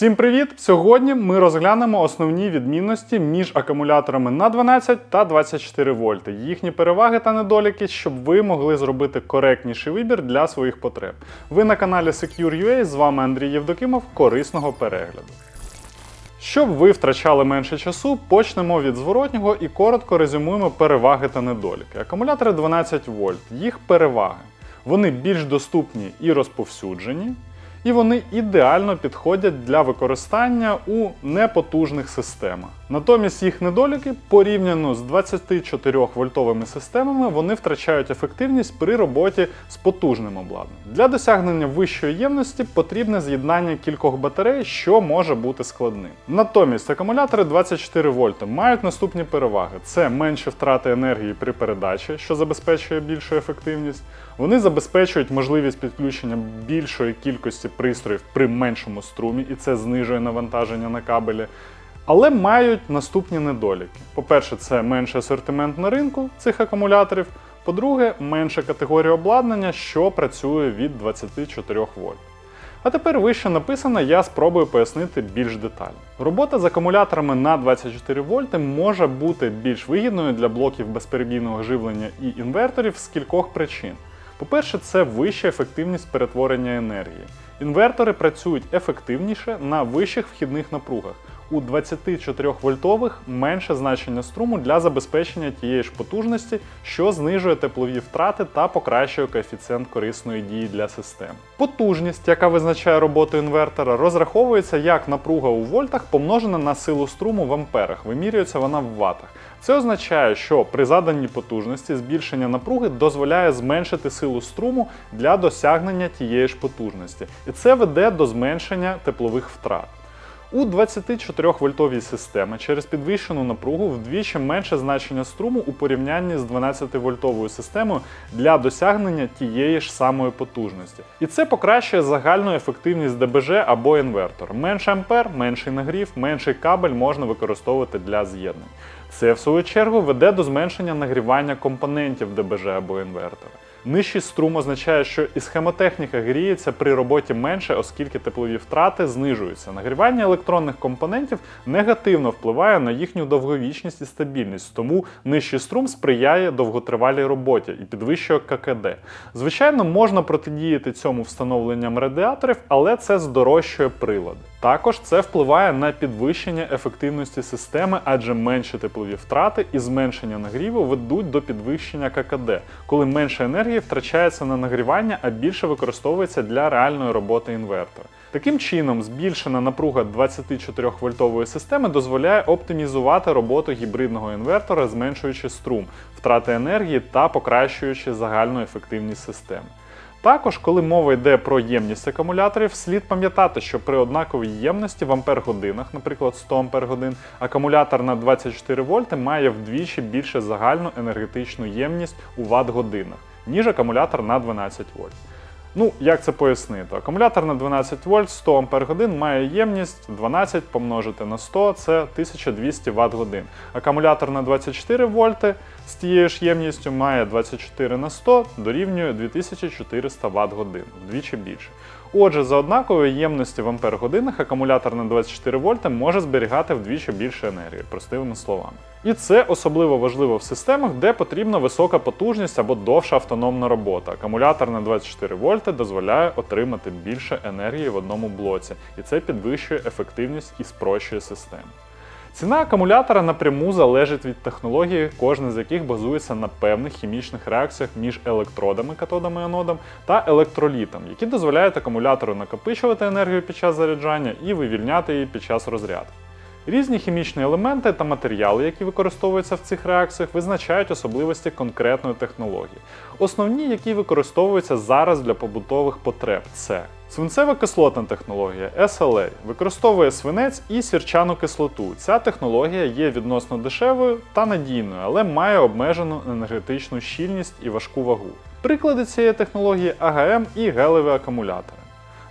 Всім привіт! Сьогодні ми розглянемо основні відмінності між акумуляторами на 12 та 24 вольти, їхні переваги та недоліки, щоб ви могли зробити коректніший вибір для своїх потреб. Ви на каналі Secure.ua, з вами Андрій Євдокимов. Корисного перегляду. Щоб ви втрачали менше часу, почнемо від зворотнього і коротко резюмуємо переваги та недоліки. Акумулятори 12 вольт, їх переваги. Вони більш доступні і розповсюджені, і вони ідеально підходять для використання у непотужних системах. Натомість їх недоліки порівняно з 24 вольтовими системами вони втрачають ефективність при роботі з потужним обладнанням. Для досягнення вищої ємності потрібне з'єднання кількох батарей, що може бути складним. Натомість акумулятори 24 вольти мають наступні переваги: це менші втрати енергії при передачі, що забезпечує більшу ефективність. Вони забезпечують можливість підключення більшої кількості пристроїв при меншому струмі, і це знижує навантаження на кабелі. Але мають наступні недоліки. По-перше, це менший асортимент на ринку цих акумуляторів. По-друге, менша категорія обладнання, що працює від 24 вольт. А тепер вище написане, я спробую пояснити більш детально. Робота з акумуляторами на 24 вольти може бути більш вигідною для блоків безперебійного живлення і інверторів з кількох причин. По-перше, це вища ефективність перетворення енергії. Інвертори працюють ефективніше на вищих вхідних напругах. У 24 вольтових менше значення струму для забезпечення тієї ж потужності, що знижує теплові втрати та покращує коефіцієнт корисної дії для систем. Потужність, яка визначає роботу інвертора, розраховується як напруга у вольтах помножена на силу струму в амперах. Вимірюється вона в ватах. Це означає, що при заданій потужності збільшення напруги дозволяє зменшити силу струму для досягнення тієї ж потужності, і це веде до зменшення теплових втрат. У 24 вольтовій системі через підвищену напругу вдвічі менше значення струму у порівнянні з 12 вольтовою системою для досягнення тієї ж самої потужності. І це покращує загальну ефективність ДБЖ або інвертор. Менше ампер, менший нагрів, менший кабель можна використовувати для з'єднань. Це, в свою чергу, веде до зменшення нагрівання компонентів ДБЖ або інвертора. Нижчий струм означає, що і схемотехніка гріється при роботі менше, оскільки теплові втрати знижуються. Нагрівання електронних компонентів негативно впливає на їхню довговічність і стабільність, тому нижчий струм сприяє довготривалій роботі і підвищує ККД. Звичайно, можна протидіяти цьому встановленням радіаторів, але це здорожчує прилади. Також це впливає на підвищення ефективності системи, адже менші теплові втрати і зменшення нагріву ведуть до підвищення ККД, коли менше енергії втрачається на нагрівання, а більше використовується для реальної роботи інвертора. Таким чином, збільшена напруга 24 вольтової системи дозволяє оптимізувати роботу гібридного інвертора, зменшуючи струм, втрати енергії та покращуючи загальну ефективність системи. Також, коли мова йде про ємність акумуляторів, слід пам'ятати, що при однаковій ємності в ампер-годинах, наприклад, 100 ампер-годин, акумулятор на 24 вольти має вдвічі більше загальну енергетичну ємність у ватт-годинах, ніж акумулятор на 12 вольт. Ну, як це пояснити? Акумулятор на 12 вольт 100 ампер має ємність 12 помножити на 100 це 1200 Вт годин. Акумулятор на 24 вольти з тією ж ємністю має 24 на 100 дорівнює 2400 Вт годин, вдвічі більше. Отже, за однакової ємності в ампер-годинах акумулятор на 24 вольти може зберігати вдвічі більше енергії, простими словами. І це особливо важливо в системах, де потрібна висока потужність або довша автономна робота. Акумулятор на 24 вольти дозволяє отримати більше енергії в одному блоці, і це підвищує ефективність і спрощує систему. Ціна акумулятора напряму залежить від технології, кожна з яких базується на певних хімічних реакціях між електродами, катодами і анодом та електролітом, які дозволяють акумулятору накопичувати енергію під час заряджання і вивільняти її під час розряду. Різні хімічні елементи та матеріали, які використовуються в цих реакціях, визначають особливості конкретної технології. Основні, які використовуються зараз для побутових потреб, це свинцева кислотна технологія SLA, використовує свинець і сірчану кислоту. Ця технологія є відносно дешевою та надійною, але має обмежену енергетичну щільність і важку вагу. Приклади цієї технології АГМ і гелеві акумулятори.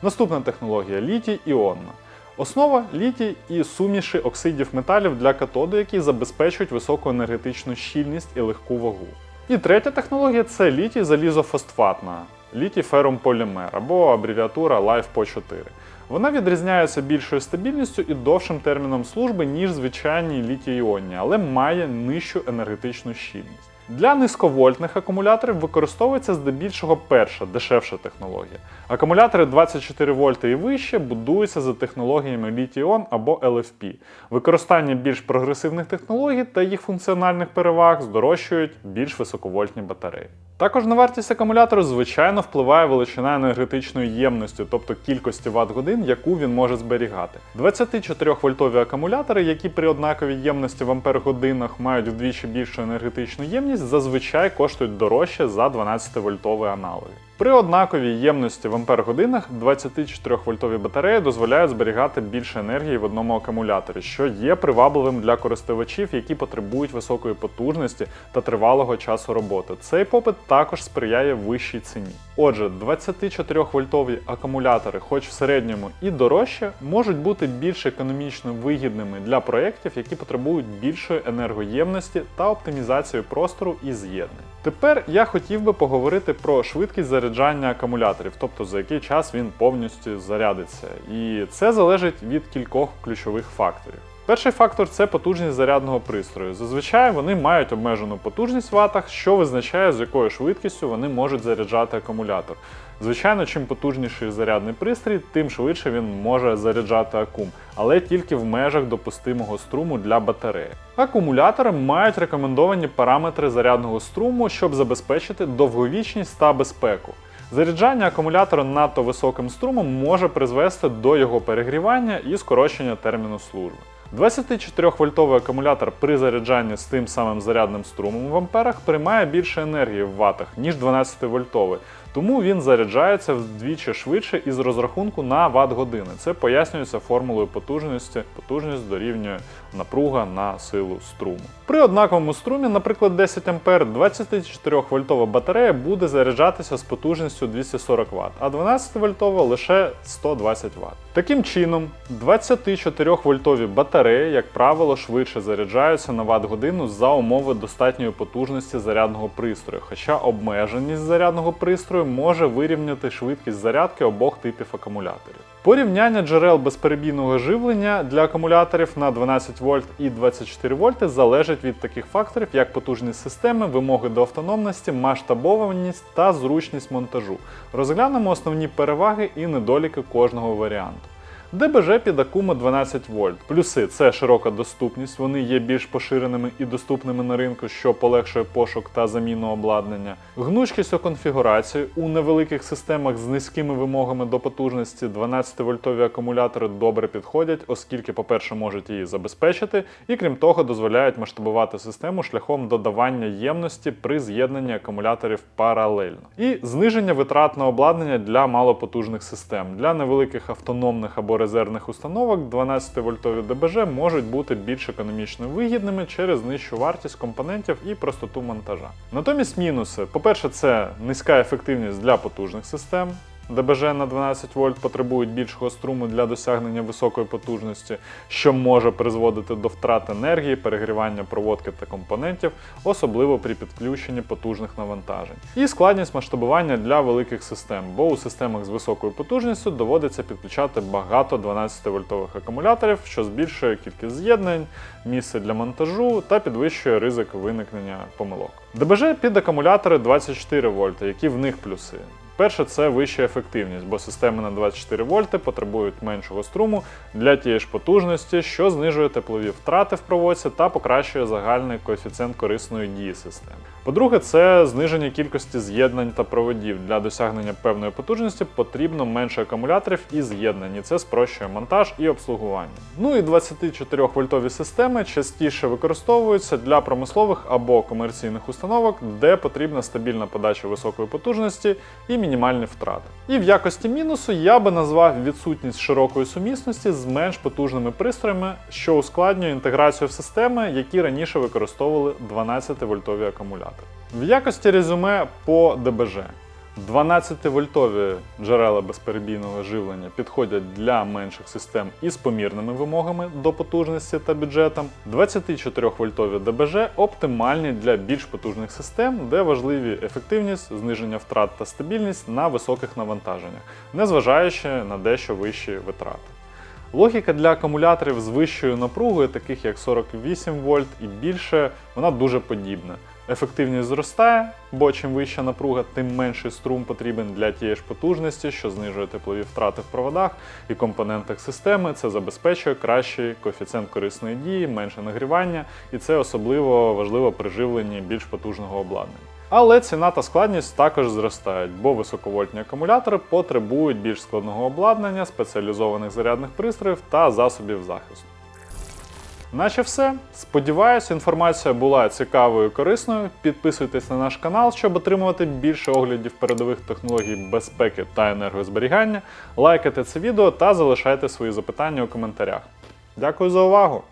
Наступна технологія літій іонна. Основа літій і суміші оксидів металів для катоду, які забезпечують високу енергетичну щільність і легку вагу. І третя технологія це літій залізофосфатна, літій ферум полімер або абревіатура LIFE-PO4. Вона відрізняється більшою стабільністю і довшим терміном служби, ніж звичайні літій-іонні, але має нижчу енергетичну щільність. Для низьковольтних акумуляторів використовується здебільшого перша, дешевша технологія. Акумулятори 24 вольти і вище будуються за технологіями літій-іон або LFP. Використання більш прогресивних технологій та їх функціональних переваг здорожчують більш високовольтні батареї. Також на вартість акумулятору, звичайно, впливає величина енергетичної ємності, тобто кількості ватт-годин, яку він може зберігати. 24-вольтові акумулятори, які при однаковій ємності в ампер-годинах мають вдвічі більшу енергетичну ємність, зазвичай коштують дорожче за 12-вольтові аналоги. При однаковій ємності в ампер-годинах 24-вольтові батареї дозволяють зберігати більше енергії в одному акумуляторі, що є привабливим для користувачів, які потребують високої потужності та тривалого часу роботи. Цей попит також сприяє вищій ціні. Отже, 24-вольтові акумулятори, хоч в середньому і дорожче, можуть бути більш економічно вигідними для проєктів, які потребують більшої енергоємності та оптимізації простору і з'єднань. Тепер я хотів би поговорити про швидкість заряджання акумуляторів, тобто за який час він повністю зарядиться. І це залежить від кількох ключових факторів. Перший фактор це потужність зарядного пристрою. Зазвичай вони мають обмежену потужність в ватах, що визначає, з якою швидкістю вони можуть заряджати акумулятор. Звичайно, чим потужніший зарядний пристрій, тим швидше він може заряджати акум, але тільки в межах допустимого струму для батареї. Акумулятори мають рекомендовані параметри зарядного струму, щоб забезпечити довговічність та безпеку. Заряджання акумулятора надто високим струмом може призвести до його перегрівання і скорочення терміну служби. 24-вольтовий акумулятор при заряджанні з тим самим зарядним струмом в амперах приймає більше енергії в ватах, ніж 12-вольтовий, тому він заряджається вдвічі швидше із розрахунку на ватт-години. Це пояснюється формулою потужності. Потужність дорівнює напруга на силу струму. При однаковому струмі, наприклад, 10 А, 24-вольтова батарея буде заряджатися з потужністю 240 Вт, а 12-вольтова лише 120 Вт. Таким чином, 24-вольтові батареї, як правило, швидше заряджаються на ватт-годину за умови достатньої потужності зарядного пристрою, хоча обмеженість зарядного пристрою може вирівняти швидкість зарядки обох типів акумуляторів. Порівняння джерел безперебійного живлення для акумуляторів на 12 вольт і 24 вольти залежить від таких факторів, як потужність системи, вимоги до автономності, масштабованість та зручність монтажу. Розглянемо основні переваги і недоліки кожного варіанту. ДБЖ під акуми 12 вольт. Плюси це широка доступність, вони є більш поширеними і доступними на ринку, що полегшує пошук та заміну обладнання. Гнучкість у конфігурації у невеликих системах з низькими вимогами до потужності 12-вольтові акумулятори добре підходять, оскільки, по-перше, можуть її забезпечити, і крім того, дозволяють масштабувати систему шляхом додавання ємності при з'єднанні акумуляторів паралельно. І зниження витрат на обладнання для малопотужних систем. Для невеликих автономних або резервних установок 12-вольтові ДБЖ можуть бути більш економічно вигідними через нижчу вартість компонентів і простоту монтажа. Натомість мінуси: по-перше, це низька ефективність для потужних систем. ДБЖ на 12 вольт потребують більшого струму для досягнення високої потужності, що може призводити до втрат енергії, перегрівання проводки та компонентів, особливо при підключенні потужних навантажень. І складність масштабування для великих систем, бо у системах з високою потужністю доводиться підключати багато 12-вольтових акумуляторів, що збільшує кількість з'єднань, місце для монтажу та підвищує ризик виникнення помилок. ДБЖ під акумулятори 24 вольти, які в них плюси. Перше, це вища ефективність, бо системи на 24 вольти потребують меншого струму для тієї ж потужності, що знижує теплові втрати в проводці та покращує загальний коефіцієнт корисної дії системи. По-друге, це зниження кількості з'єднань та проводів. Для досягнення певної потужності потрібно менше акумуляторів і з'єднань, і це спрощує монтаж і обслугування. Ну і 24-вольтові системи частіше використовуються для промислових або комерційних установок, де потрібна стабільна подача високої потужності і мінімальні втрати. І в якості мінусу я би назвав відсутність широкої сумісності з менш потужними пристроями, що ускладнює інтеграцію в системи, які раніше використовували 12-вольтові акумулятори. В якості резюме по ДБЖ. 12-вольтові джерела безперебійного живлення підходять для менших систем із помірними вимогами до потужності та бюджетом. 24-вольтові ДБЖ оптимальні для більш потужних систем, де важливі ефективність, зниження втрат та стабільність на високих навантаженнях, незважаючи на дещо вищі витрати. Логіка для акумуляторів з вищою напругою, таких як 48 вольт і більше, вона дуже подібна. Ефективність зростає, бо чим вища напруга, тим менший струм потрібен для тієї ж потужності, що знижує теплові втрати в проводах і компонентах системи. Це забезпечує кращий коефіцієнт корисної дії, менше нагрівання, і це особливо важливо при живленні більш потужного обладнання. Але ціна та складність також зростають, бо високовольтні акумулятори потребують більш складного обладнання, спеціалізованих зарядних пристроїв та засобів захисту. Наче все. Сподіваюсь, інформація була цікавою і корисною. Підписуйтесь на наш канал, щоб отримувати більше оглядів передових технологій безпеки та енергозберігання. Лайкайте це відео та залишайте свої запитання у коментарях. Дякую за увагу!